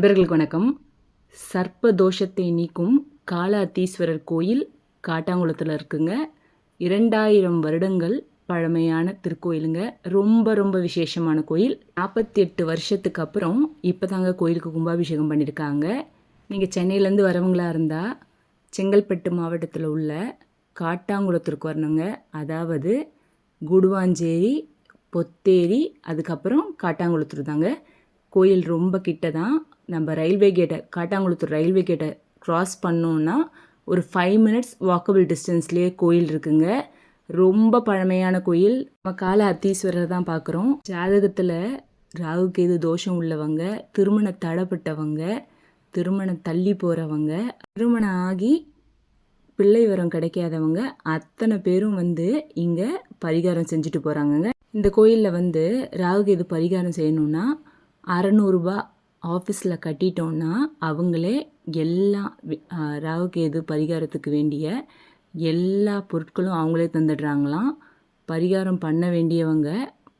நண்பர்களுக்கு வணக்கம். சர்ப்ப தோஷத்தை நீக்கும் காலாத்தீஸ்வரர் கோயில் காட்டாங்குளத்தில் இருக்குங்க. இரண்டாயிரம் வருடங்கள் பழமையான திருக்கோயிலுங்க. ரொம்ப ரொம்ப விசேஷமான கோயில். நாற்பத்தி எட்டு வருஷத்துக்கு அப்புறம் இப்போ தாங்க கோயிலுக்கு கும்பாபிஷேகம் பண்ணியிருக்காங்க நீங்கள் சென்னையிலேருந்து வரவங்களா இருந்தால் செங்கல்பட்டு மாவட்டத்தில் உள்ள காட்டாங்குளத்திற்கு வரணுங்க. அதாவது குடுவாஞ்சேரி பொத்தேரி அதுக்கப்புறம் காட்டாங்குளத்தூர் தாங்க. கோயில் ரொம்ப கிட்ட தான் நம்ம ரயில்வே கேட்டை காட்டாங்குளத்தூர் ரயில்வே கேட்டை க்ராஸ் பண்ணோன்னா ஒரு ஃபைவ் மினிட்ஸ் வாக்கபிள் டிஸ்டன்ஸ்லேயே கோயில் இருக்குங்க. ரொம்ப பழமையான கோயில். நம்ம கால அத்தீஸ்வரர் தான் பார்க்குறோம் ஜாதகத்தில் ராகு கேது தோஷம் உள்ளவங்க திருமண தடைப்பட்டவங்க திருமணம் தள்ளி போகிறவங்க திருமணம் ஆகி பிள்ளை வரம் கிடைக்காதவங்க அத்தனை பேரும் வந்து இங்கே பரிகாரம் செஞ்சுட்டு போகிறாங்கங்க இந்த கோயிலில் வந்து ராகு கேது பரிகாரம் செய்யணுன்னா அறநூறுபா ஆஃபீஸில் கட்டிட்டோன்னா அவங்களே எல்லா ராகு கேது பரிகாரத்துக்கு வேண்டிய எல்லா பொருட்களும் அவங்களே தந்துடுறாங்களாம். பரிகாரம் பண்ண வேண்டியவங்க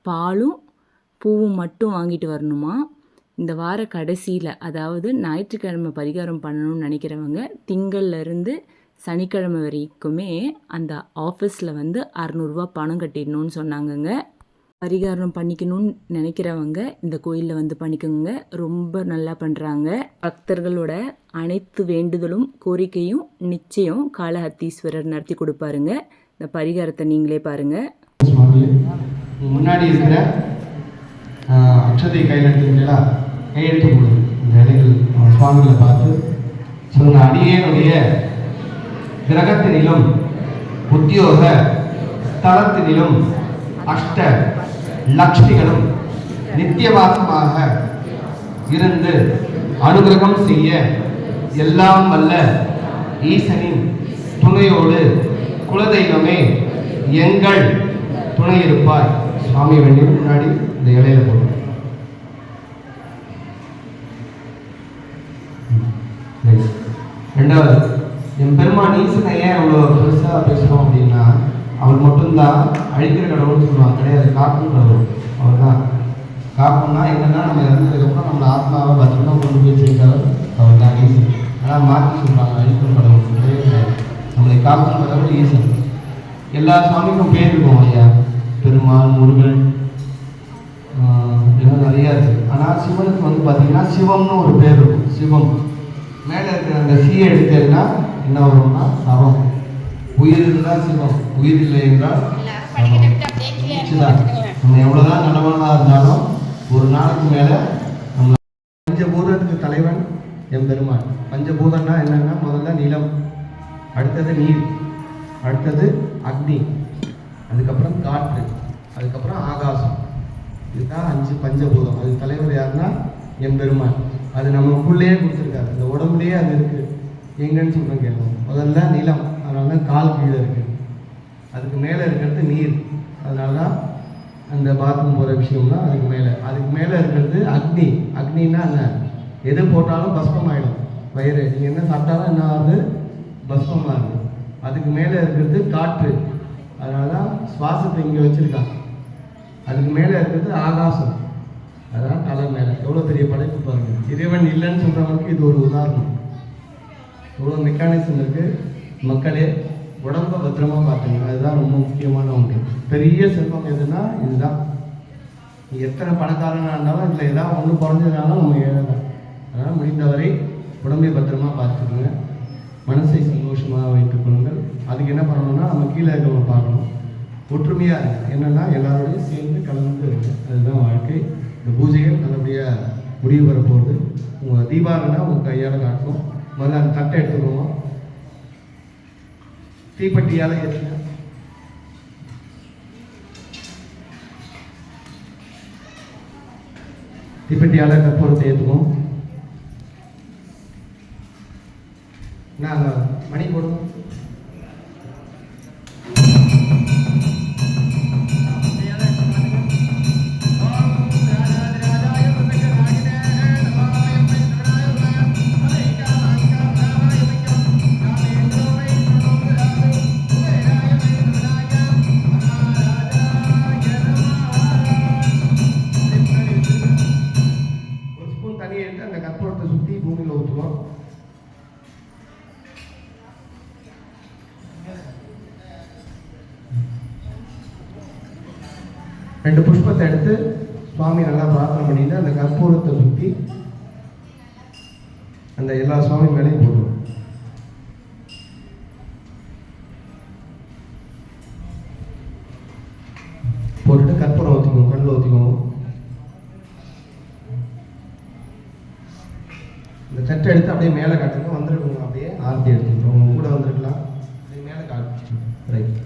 பாலும் பூவும் மட்டும் வாங்கிட்டு வரணுமா? இந்த வார கடைசியில் அதாவது ஞாயிற்றுக்கிழமை பரிகாரம் பண்ணணும்னு நினைக்கிறவங்க திங்கள்லேருந்து சனிக்கிழமை வரைக்குமே அந்த ஆஃபீஸில் வந்து அறநூறுபா பணம் கட்டிடணும்னு சொன்னாங்கங்க. பரிகாரம் பண்ணிக்கணும்னு நினைக்கிறவங்க இந்த கோயிலில் வந்து பண்ணிக்கோங்க. ரொம்ப நல்லா பண்ணுறாங்க பக்தர்களோட அனைத்து வேண்டுதலும் கோரிக்கையும் நிச்சயம் காலஹத்தீஸ்வரர் நடத்தி கொடுப்பாருங்க. இந்த பரிகாரத்தை நீங்களே பாருங்கள் முன்னாடி இருக்கிற அக்ஷதை கையில் எடுத்துக்கிட்டா கையெழுத்து போடுது இந்த இலைகள் சுவாமிகளை பார்த்து சொன்ன அடியேனுடைய கிரகத்தினிலும் உத்தியோக ஸ்தலத்தினிலும் அஷ்ட லக்ஷ்மிகளும் நித்தியவாசமாக இருந்து அனுகிரகம் செய்ய எல்லாம் வல்ல ஈசனின் துணையோடு குலதெய்வமே எங்கள் துணை இருப்பார். சுவாமி வேண்டிய முன்னாடி இந்த இலையில போடும் ரெண்டாவது என் பெருமான் ஈசனை ஏன் இவ்வளோ பெருசாக பேசுகிறோம் அப்படின்னா அவர் மட்டும்தான் அழிக்கிற கடவுள்னு சொல்லுவாங்க. கிடையாது காக்கும் கடவுள் அவர். தான் காக்கணும்னா என்னன்னா நம்ம இறந்ததுக்கப்புறம் நம்ம ஆத்மாவை பத்திரமா கொண்டு போய் சேர்க்கிறவர் அவர் தான் ஈசன். ஆனால் மாற்றி சொல்கிறாங்க அழிக்கிற கடவுள். கிடையாது. நம்மளை காக்கும் கடவுள் ஈசன். எல்லா சுவாமிக்கும் பேர் இருக்கும் ஐயா பெருமாள் முருகன். இன்னும் நிறைய இருக்கு. ஆனால் சிவனுக்கு வந்து பார்த்தீங்கன்னா சிவம்னு ஒரு பேர் இருக்கும். சிவம். மேலே இருக்கிற அந்த சீயை எடுத்தேன்னா என்ன வரும்னா சவம். உயிர் இருந்தால் சிவம் உயிர் இல்லை என்றால். நம்ம எவ்வளோதான் நல்லவனாக இருந்தாலும் ஒரு நாளுக்கு மேலே நம்ம பஞ்சபூதத்துக்கு தலைவன் என் பெருமான். பஞ்சபூதம்னா என்னன்னா முதல்ல நிலம் அடுத்தது நீர் அடுத்தது அக்னி அதுக்கப்புறம் காற்று அதுக்கப்புறம் ஆகாசம். இதுதான் அஞ்சு பஞ்சபூதம். அது தலைவர் யாருன்னா? என் பெருமான். அது நமக்குள்ளேயே கொடுத்துருக்காரு. இந்த உடம்புலயே அது இருக்கு. எங்கன்னு சொல்றேன் கேட்கும் முதல்ல நிலம் தான் கால் கீழே இருக்கு. அதுக்கு மேலே இருக்கிறது நீர். அதனால தான் அந்த பாத்ரூம் போகிற விஷயம்னா அதுக்கு மேலே. அதுக்கு மேலே இருக்கிறது அக்னி. அக்னின்னா என்ன? எது போட்டாலும் பஸ்மம் வயிறு. நீங்கள் என்ன சாப்பிட்டாலும் என்ன ஆகுது? பஸ்பமாக இருக்கு அதுக்கு மேலே இருக்கிறது காற்று. அதனால தான் சுவாசத்தை இங்கே வச்சுருக்காங்க. அதுக்கு மேலே இருக்கிறது ஆகாசம். அதான் தலை மேலே. எவ்வளோ பெரிய படைப்பு பாருங்கள் இறைவன் இல்லைன்னு சொல்கிறவங்களுக்கு இது ஒரு உதாரணம். எவ்வளோ மெக்கானிசம் இருக்குது மக்களே உடம்ப பத்திரமா பார்த்துங்க அதுதான் ரொம்ப முக்கியமான ஒன்று. பெரிய செல்வம் எதுனா இதுதான். எத்தனை பணக்காரனாக இருந்தாலும் இதில் ஏதாவது ஒன்று குறைஞ்சதுனாலும் நம்ம ஏழை அதனால் முடிந்தவரை உடம்பை பத்திரமா பார்த்துக்கோங்க. மனசை சந்தோஷமாக வைத்துக் கொள்ளுங்கள். அதுக்கு என்ன பண்ணணும்னா நம்ம கீழே இருக்கவங்க பார்க்கணும். ஒற்றுமையாக இருக்கு என்னன்னா எல்லாரோடையும் சேர்ந்து கலந்து இருக்கு அதுதான் வாழ்க்கை. இந்த பூஜைகள் நல்லபடியாக முடிவு பெற உங்கள் தீபாவளினா உங்கள் கையால் காட்டணும் முதல்ல அந்த தட்டை எடுத்துக்கோங்க. தீப்பெட்டியால் ஏற்றுங்க தீப்பெட்டியால் கற்பூரத்தை ஏற்றுக்கும் ரெண்டு புஷ்பத்தை எடுத்து சுவாமி நல்லா பிரார்த்தனை பண்ணிட்டு அந்த கற்பூரத்தை சுற்றி அந்த எல்லா சுவாமி மேலேயும் போடுவோம். போட்டுட்டு கற்பூரம் ஊற்றிக்குவோம் கண்ணில் ஊற்றிக்குவோம் இந்த தட்டை எடுத்து அப்படியே மேலே கட்டணும் வந்துருக்குங்க அப்படியே ஆர்த்தி எடுத்துக்கிட்டோம் உங்க கூட வந்துருக்கலாம் அப்படியே மேலே காட்டு ரைட்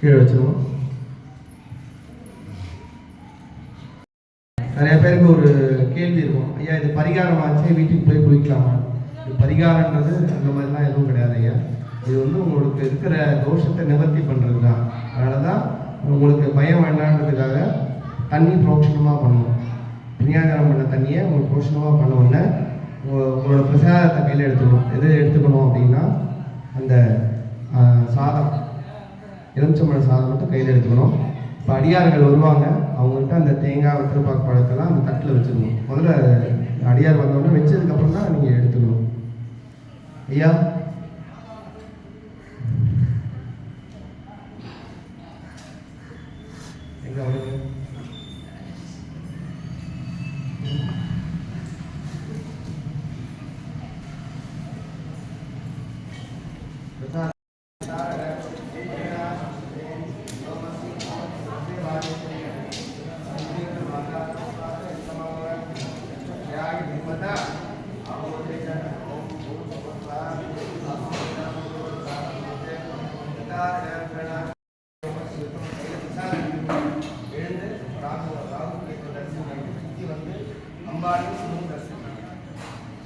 கீழே வச்சிருவோம். நிறைய பேருக்கு ஒரு கேள்வி இருக்கும். ஐயா இது பரிகாரம் ஆச்சு வீட்டுக்கு போய் குளிக்கலாமா? இது பரிகாரன்றது அந்த மாதிரிலாம் எதுவும் கிடையாது ஐயா. இது வந்து உங்களுக்கு இருக்கிற தோஷத்தை நிவர்த்தி பண்ணுறது தான். அதனால தான் உங்களுக்கு பயம் வேண்டான்றதுக்காக தண்ணி புரோக்ஷனமாக பண்ணணும் புண்ணியாகாரம் பண்ண தண்ணியை உங்களுக்கு புரோஷனமாக பண்ண உடனே உங்களோட பிரசாதத்தை கையில் எடுத்துக்கணும். எது எடுத்துக்கணும் அப்படின்னா அந்த சாதம். எலுமிச்சம்பழ சாதம் மட்டும் கையில் எடுத்துக்கணும். இப்போ அடியார்கள் வருவாங்க. அவங்கள்ட்ட அந்த தேங்காய் வெத்திரப்பாக்கு பழத்தெல்லாம் அந்த தட்டில் வச்சுக்கணும் முதல்ல அடியார் வந்தோடனே வச்சதுக்கப்புறம் தான் நீங்கள் எடுத்துக்கணும். ஐயா?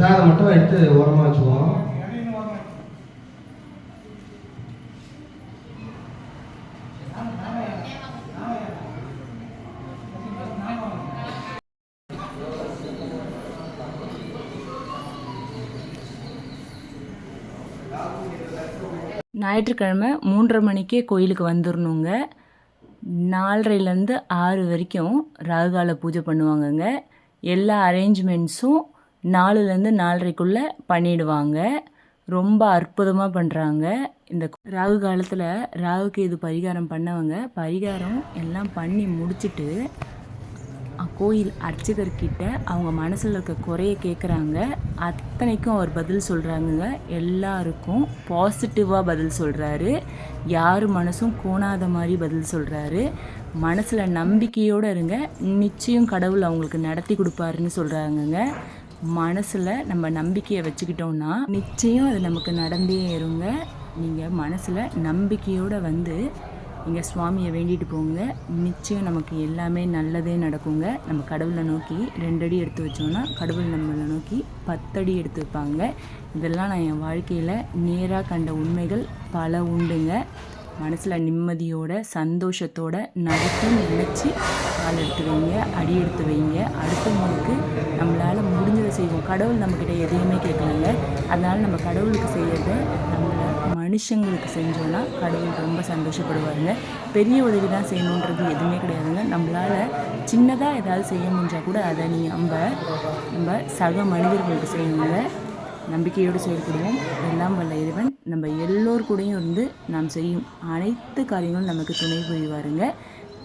பிரசாதம் மட்டும் எடுத்து ஓரமாக வச்சுக்குவோம். ஞாயிற்றுக்கிழமை மூன்றரை மணிக்கே கோயிலுக்கு வந்துடணுங்க நாலரைலேருந்து ஆறு வரைக்கும் ராகுகால பூஜை பண்ணுவாங்கங்க. எல்லா அரேஞ்ச்மெண்ட்ஸும் நாலுலேருந்து நாலரைக்குள்ளே பண்ணிடுவாங்க. ரொம்ப அற்புதமாக பண்ணுறாங்க இந்த ராகு காலத்தில் ராகுக்கு இது பரிகாரம் பண்ணவங்க பரிகாரம் எல்லாம் பண்ணி முடிச்சிட்டு அ- கோயில் அர்ச்சகர்கிட்ட அவங்க மனசில் இருக்க குறைய கேட்குறாங்க அத்தனைக்கும் அவர் பதில் சொல்கிறாங்க எல்லாருக்கும் பாசிட்டிவாக பதில் சொல்கிறாரு யார் மனசும் கோணாத மாதிரி பதில் சொல்கிறாரு மனசில் நம்பிக்கையோடு இருங்க. நிச்சயம் கடவுள் அவங்களுக்கு நடத்தி கொடுப்பாருன்னு சொல்கிறாங்கங்க மனசில் நம்ம நம்பிக்கையை வச்சுக்கிட்டோம்னா நிச்சயம் அது நமக்கு நடந்தே இருங்க நீங்கள் மனசில் நம்பிக்கையோடு வந்து நீங்கள் சுவாமியை வேண்டிட்டு போங்க. நிச்சயம் நமக்கு எல்லாமே நல்லதே நடக்குங்க. நம்ம கடவுளை நோக்கி ரெண்டடி எடுத்து வச்சோம்னா கடவுள் நம்மளை நோக்கி பத்தடி எடுத்து வைப்பாங்க. இதெல்லாம் நான் என் வாழ்க்கையில் நேராக கண்ட உண்மைகள் பல உண்டுங்க. மனசில் நிம்மதியோட சந்தோஷத்தோட நடக்கும்னு நினச்சி கால் எடுத்து வைங்க அடி எடுத்து வைங்க. அடுத்தவங்களுக்கு நம்மளால் முடிஞ்சதை செய்வோம். கடவுள் நம்மக்கிட்ட எதையுமே கேட்கலங்க. அதனால் நம்ம கடவுளுக்கு செய்கிறத நம்மளை மனுஷங்களுக்கு செஞ்சோன்னா கடவுள் ரொம்ப சந்தோஷப்படுவாருங்க. பெரிய உதவி தான் செய்யணுன்றது எதுவுமே கிடையாதுங்க. நம்மளால் சின்னதாக ஏதாவது செய்ய முடிஞ்சால் கூட அதை நீங்கள் நம்ம நம்ம சக மனிதர்களுக்கு செய்யணுங்க நம்பிக்கையோடு செயல்படுவோம். எல்லாம் வல்ல இறைவன் நம்ம எல்லோர் கூடயும் இருந்து நாம் செய்யும் அனைத்து காரியங்களும் நமக்கு துணை புரிவாருங்க.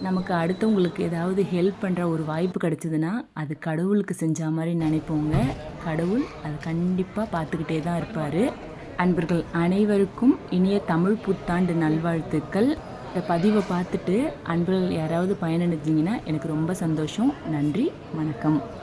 நமக்கு அடுத்தவங்களுக்கு ஏதாவது ஹெல்ப் பண்ணுற ஒரு வாய்ப்பு கிடச்சிதுன்னா அது கடவுளுக்கு செஞ்ச மாதிரி நினைப்போங்க. கடவுள் அது கண்டிப்பாக பார்த்துக்கிட்டே தான் இருப்பார். அன்பர்கள் அனைவருக்கும் இனிய தமிழ் புத்தாண்டு நல்வாழ்த்துக்கள். இந்த பதிவை பார்த்துட்டு அன்பர்கள் யாராவது பயனடைஞ்சிங்கன்னா எனக்கு ரொம்ப சந்தோஷம். நன்றி வணக்கம்.